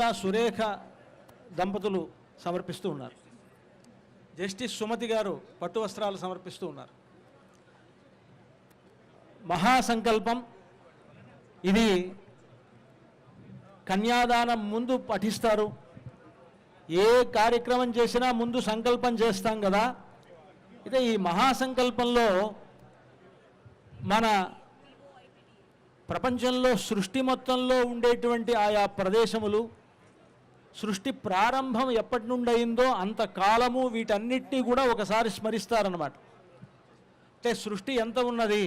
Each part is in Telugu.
తప్పకుండా సురేఖ దంపతులు సమర్పిస్తూ ఉన్నారు. జస్టిస్ సుమతి గారు పట్టు వస్త్రాలు సమర్పిస్తూ ఉన్నారు. మహాసంకల్పం ఇది కన్యాదానం ముందు పఠిస్తారు. ఏ కార్యక్రమం చేసినా ముందు సంకల్పం చేస్తాం కదా. అయితే ఈ మహాసంకల్పంలో మన ప్రపంచంలో సృష్టి మొత్తంలో ఉండేటువంటి ఆయా ప్రదేశములు సృష్టి ప్రారంభం ఎప్పటి నుండి అయిందో అంత కాలము వీటన్నిటినీ కూడా ఒకసారి స్మరిస్తారనమాట అంటే సృష్టి ఎంత ఉన్నది?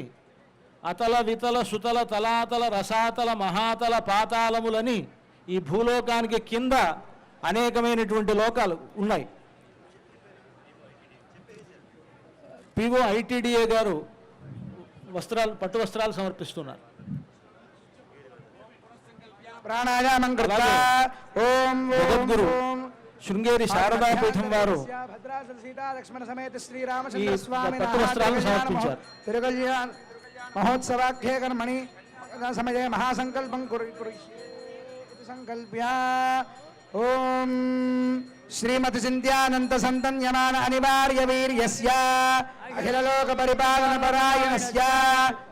అతల వితల సుతల తలాతల రసాతల మహాతల పాతాళములని ఈ భూలోకానికి కింద అనేకమైనటువంటి లోకాలు ఉన్నాయి. పిఓ ఐటీడీఏ గారు వస్త్రాలు పట్టు వస్త్రాలు సమర్పిస్తున్నారు. ప్రాణాయామం కృత్వా ఓం ఓం జగద్గురు ఓం శృంగేరి శారదా పీఠం వారు భద్రాచల సీతా లక్ష్మణ సమేత శ్రీరామచంద్ర ఈ స్వామి పట్టు వస్త్రాలను సమర్పించారు. తిరుకల్యాణ మహోత్సవాఖ్యే కర్మణి సమయే మహాసంకల్పం కురు కురుష్యే సంకల్ప్య ఓం శ్రీమతి చింత్యానంత సంతన్యమాన అనివార్య వీర్యస్య అఖిల లోక పరిపాలన పరాయణస్య భగవతో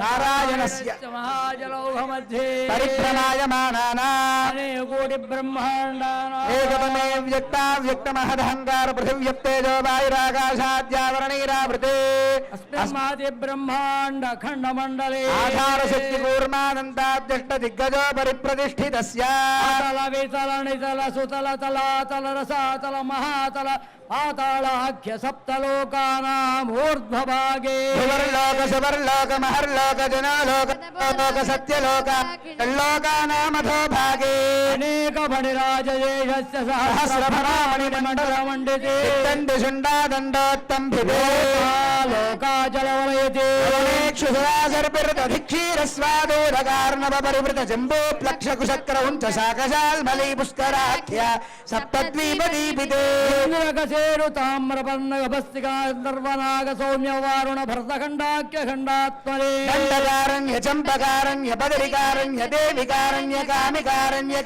నారాయణస్య మహాజలౌహ మధ్యే పరిభ్రమాయమానానాం కోటి బ్రహ్మాండానా ఏకమే వ్యక్తా వ్యక్తమహదహంకార పృథివ్యప్తేజో వాయురాకాశాద్యావరణీరావృతే అస్మిన్మాది బ్రహ్మాండ ఖండ మండలే ఆధార శక్తి కూర్మానంతాధ్యష్ట దిగ్గజో పరిప్రతిష్ఠితస్య అతల వితల నితల సుతల తలాతల రసాతల మహాతల పాతాళాఖ్య సప్తలోకానాం ఊర్ధ్వభాగే సువర్లోక సువర్లోక మహర్లోక జనాలోక లోక సత్యలోక లోకానామథో భాగే అనేక మణిరాజయేషస్య సహస్రభరామణి మండల మండితే దండి లోకాచలవలయతే. క్షీరస్వాదోదకార్ణవ పరివృత జంబో ప్లక్ష కుశక్రౌం చ శాకశాల్మలీ పుష్కరాఖ్య సప్తద్వీపదీపితే ఇంద్రకసేరు తామ్రపర్ణ గభస్తికా సర్వనాగ సౌమ్య వారుణ భరతఖండాఖ్య ఖండాత్మనే దండకారణ్య చంపకారణ్య బదరికారణ్య దేవికారణ్య కామికారణ్య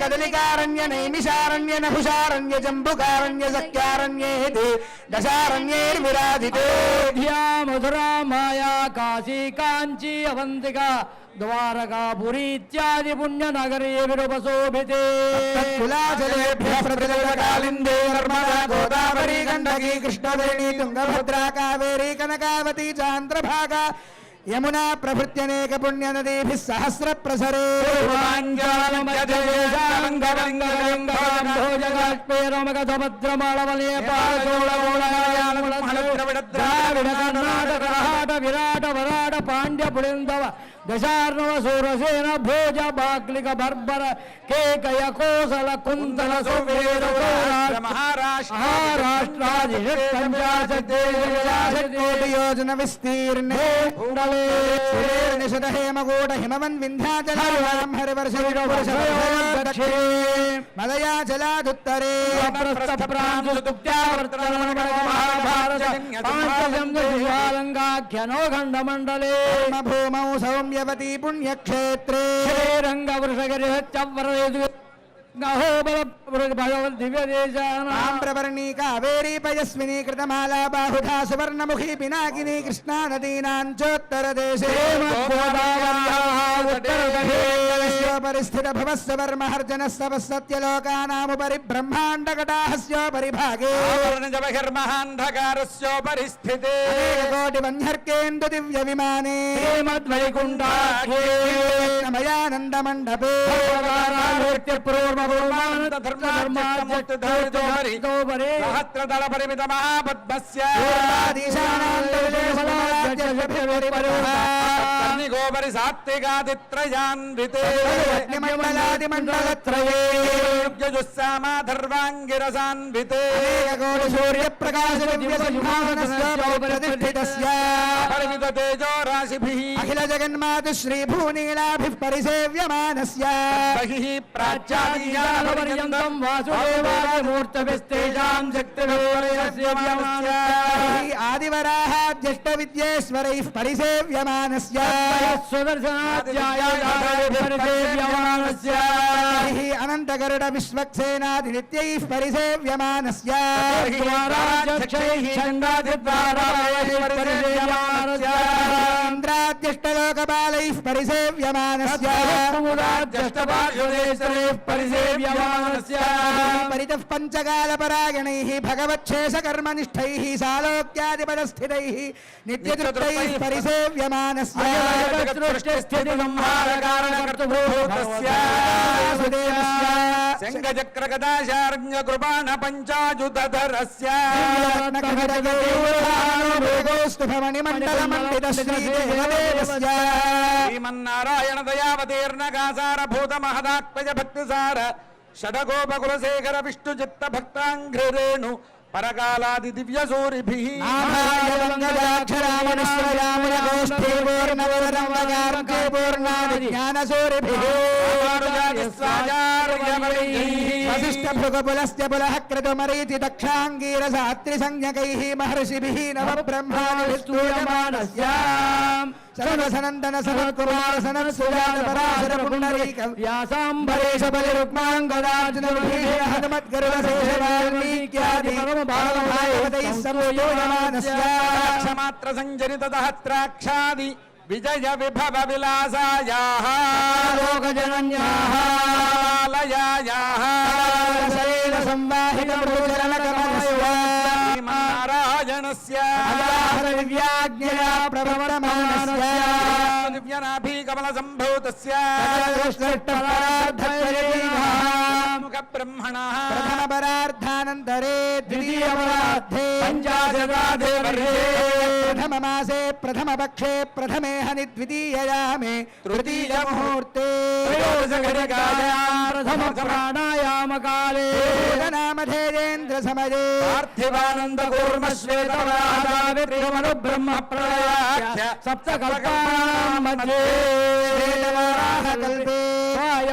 కాంచీ అవంతిక ద్వారకాపురి ఇత్యాది పుణ్య నగరీ విరుపశోభితే కులాచలేభ్య ప్రతికాలిందే నర్మదా గోదావరి గండకీ కృష్ణవేణి తుంగభద్రా కావేరీ కనకావతి చాంద్రభాగ యమునా ప్రభృత్యనేక పుణ్య నదీభిः సహస్ర ప్రసరే దశార్ణవ விராட வராட பாண்டிய புலிந்தவ ದಶಾರ್ಣವ ಸೂರಸೇನ ಭೋಜ ಬಾಕ್ಲಿಕ ಬರ್ಬರ ಕೇಕಯ ಕೋಸಲ ಕುಂತಲ ಸುವೇದ ಮಹಾರಾಷ್ಟ್ರ ಪಂಚಾಶತ್ಕೋಟಿ ಯೋಜನ ವಿಸ್ತೀರ್ಣೆ ನಿಷದ ಹೇಮಗೂಡ ಹಿಮವನ್ ವಿಂಧ್ಯಾಚಲ ಹರಿವರ್ಷ ಮದಯಾಚಲಾದುತ್ತರೇ ಮಹಾಭಾರತ ಪಾಂಚಜಂಗ ವಿಶಾಲಂಗಾಖ್ಯನೋ ಖಂಡಮಂಡಲೇ ಭೂಮೌ ಸೌಮ್ಯ यवती पुण्यक्षेत्रे। श्रीरङ्गवृषगर्हच्चवर्णेतुभगवद्दिव्यदेशाम्रवर्णी कावेरी पयस्विनी कृतमाला बाहुधा सुवर्णमुखी पिनाकिनी कृष्णा नदीनां चोत्तरदेशे భవస్వర్మహర్జన సత్యలోకానాముపరి బ్రహ్మాండకటాహస్యోపరి భాగే బహిర్మహాంధకారస్యోపరి స్థితే కోటి వన్యర్కేందు దివ్య విమానే మయానంద మండపే సహస్రదళ పరిమిత మహాపద్మస్య గోపరి సాత్వికాదిత్రయాన్వితే ुस्सामाधर्वाङ्गिरसान्विते सूर्यप्रकाशदिव्यसंहानस्यातेजो राशिभिः अखिल जगन्मातु श्रीभूनीलाभिः परिसेव्यमानस्य बहिः प्राच्यादियानपर्यन्तम् वासुदेवायमूर्तभिस्तेजाम् शक्तिभिः आदिवराहाध्यष्टविद्येश्वरैः परिसेव्यमानस्य सुदर्शनाध्यायाभिः పరిసేవ్యమానస్య ప్రాచ్యాదీయానపర్యంతం ఏవం వాసుదేవాయ మూర్తవిస్తేషాం శక్తిర్వయస్య ఆదివరాహ జ్యేష్ఠ విద్యేశ్వరైః పరిసేవ్యమానస్య నిత్యైః పరిసేవ్యమానస్య పరిసేవ్యమానస్య పరితః పంచకాలపరాయణైः భగవచ్ఛేషకర్మనిష్టైः సాలోక్యాదిపదస్థితైः నిత్యతృప్తైः పరిసేవ్యమానస్య వాసుదేవస్య శంఖచక్ర గదాశార్య కృపాణ పంచాజుతరస్య శ్రీమన్నారాయణ దయావతీర్ణ కాసార భూత మహదాత్మజ భక్తి సార షడగోపకులశేఖర విష్ణు చిత్త భక్తాంఘ్రేణు పరకాలాది దివ్య సూరిభి പുഷ്ടിപൂർണവരംഗാർത്തി दक्षांगीर सात्रि संज्ञक महर्षि नव महर्षिभिः नवब्रह्माणिस्तूयमानस्याम् सर्वसनन्दन सरत्कुमारसनम् सुजानपराशरपुण्डरीकव्यासाम्भरेशबलिरुक्माङ्गदाचनुभिर्हनुमद्गरुडशेषवाल्मीक्यादिपरमभावभायवदैः सम्पूयमानस्याक्षमात्र దహత్రాక్షాది విజయ విభవ విలాసాయాః లోకజనన్యాలయాయాః శైల సంవాహిత మృదుచరణ కమలస్య శ్రీమన్నారాయణస్య వ్యాజ్ఞయా ప్రవరమానస్య దివ్యనాభి కమల సంభూతస్య. ब्रह्मणः। प्रथम द्वितीयपरार्थे प्रथम प्रथममासे प्रथमे हनि द्वितीययामे तृतीयमुहूर्ते। प्रथमप्राणायामकाले नामधेयेन्द्रसमये पार्थिवानन्दकूर्मश्वेतमनुब्रह्मप्रलयाख्य सप्तकल्पानां मध्ये। श्वेतवाराहकल्पे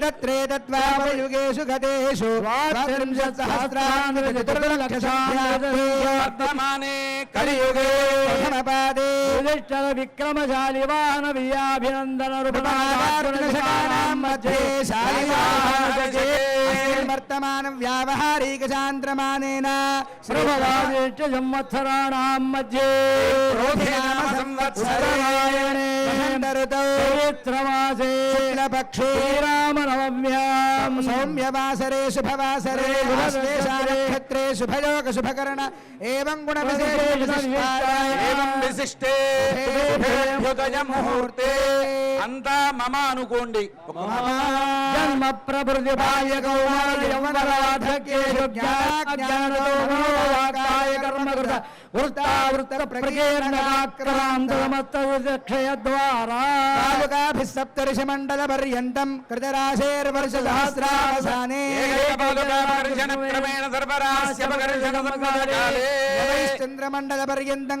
ప్రదత్రేతద్వాపయుగేషు గతేషు ద్వాత్రింశత్ సహస్రాన్ని చతుర్లక్షాన్ని వర్తమానే కలియుగే ప్రథమపాదే యుధిష్ఠర విక్రమశాలి వాహన వియాభినందన శకానాం మధ్యే వర్తమానం వ్యావహారిక శాంద్రమానేన శ్రవరాజేష్ట సంవత్సరాణాం మధ్యే. సంవత్సరాయణే చైత్రమాసే శుక్లపక్షే శ్రీరామనవమ్యాం సౌమ్యవాసరే శుభవాసరే నక్షత్రే శుభయోగ శుభకరణ ఏవం గుణ విశిష్టే ముహూర్తే అంతా మమ అనుకోండి జన్మ ప్రభృతి బాల్య కౌమార యౌవనరాధకేషు జ్ఞానాజ్ఞానోకాయ కర్మకృత వృత్తావృత్త ప్రకీర్ణాక్రాంతమస్తక్షయ ద్వారా సప్తర్షి మండల పర్యంతం కృతరాశేర్వర్ష సహస్రావసానే క్రమేణ సర్వరాస్యపకర్షణ సంకాలే చంద్రమండల పర్యంతం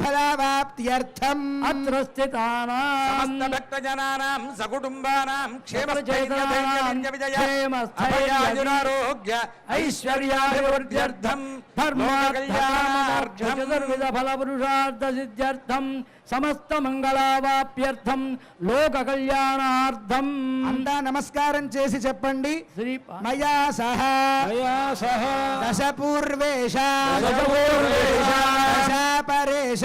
ఫలావాప్త్యర్థం అత్ర స్థితానాం సమస్త భక్త జనానాం సకుటుంబానాం క్షేమ క్షేమస్థైర్య విజయ క్షేమస్థైర్య అభయాజురారోగ్య ఐశ్వర్యాభివృద్ధ్యర్థం ధర్మాకళ్యాణార్థం చతుర్విధ ఫల పురుషార్థ సిద్ధ్యర్థం సమస్త మంగళావాప్యర్థం లోక కళ్యాణార్థం అంతా నమస్కారం చేసి చెప్పండి. శ్రీ మయా సహ. దశ ధ్వంస్యానా సర్వేష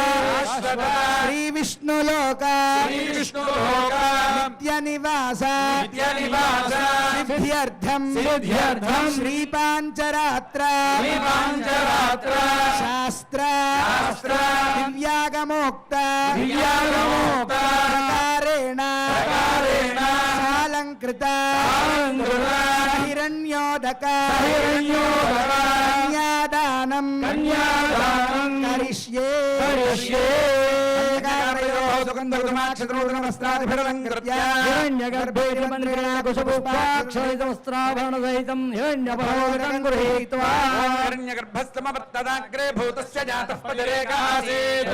श्री विष्णुलोक श्रीविष्णुलोक। नित्यनिवास। नित्यनिवास। सिद्ध्यर्थं सिद्ध्यर्थं श्रीपाञ्चरात्र। श्रीपाञ्चरात्र। शास्त्र। शास्त्र। दिव्यागमोक्त। दिव्यागमोक्त। प्रकारेण। प्रकारेण। हिरण्योदक हिरण्योदक కన్యాదానం. కన్యాదానం. కరిష్యే. కరిష్యే. వస్త్రాదిభిరలంకృత్య హిరణ్యగర్భేషమంత్రికుశపుష్పాక్షరితవస్త్రాభరణసహితం హిరణ్యపరోదకం గృహీత్వా హిరణ్యగర్భస్థమవర్తదాగ్రే భూతస్య జాతः పతిరేకాసీత్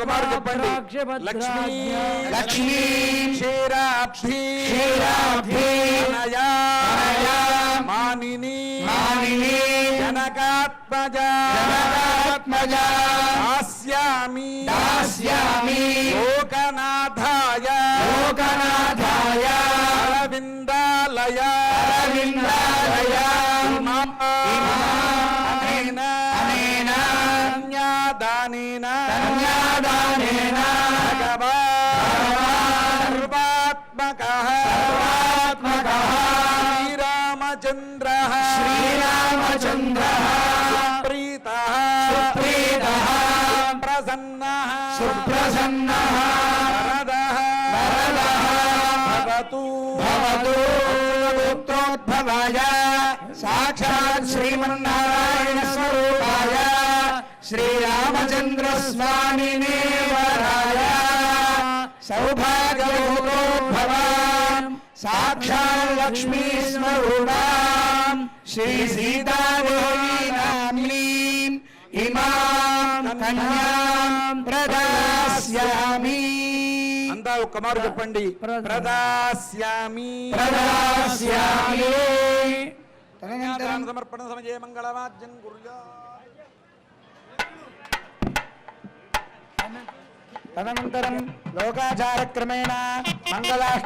కుమారు చెప్పండి లక్ష్మీ లక్ష్మీ క్షీరాక్షి క్షీరాబ్ధి అనయా అనయా మానిని మానిని జనకాత్మజ జనకాత్మజ దాస్యామి దాస్యామి లోకనాథాయ లోకనాథాయ ప్రసన్నः సుప్రసన్నः వరదः వరదः భవతు భవతు పుత్రోద్భవాయ సాక్షాత్ శ్రీమన్నారాయణ స్వరూపాయ శ్రీరామచంద్ర స్వామినే వరాయ సౌభాగ్యోద్భవాన్ సాక్షాత్ లక్ష్మీ స్వరూపాం శ్రీ సీతాదేవి నామ్నీం ఇమాం కన్యాం అంతా ఒక్క మారు చెప్పండి ప్రదాస్యామి ప్రదాస్యామి కన్యాదాన సమర్పణ సమయే మంగళవాద్యం కుర్యా తదనంతరం లోకాచారక్రమేణ మంగళాష్ట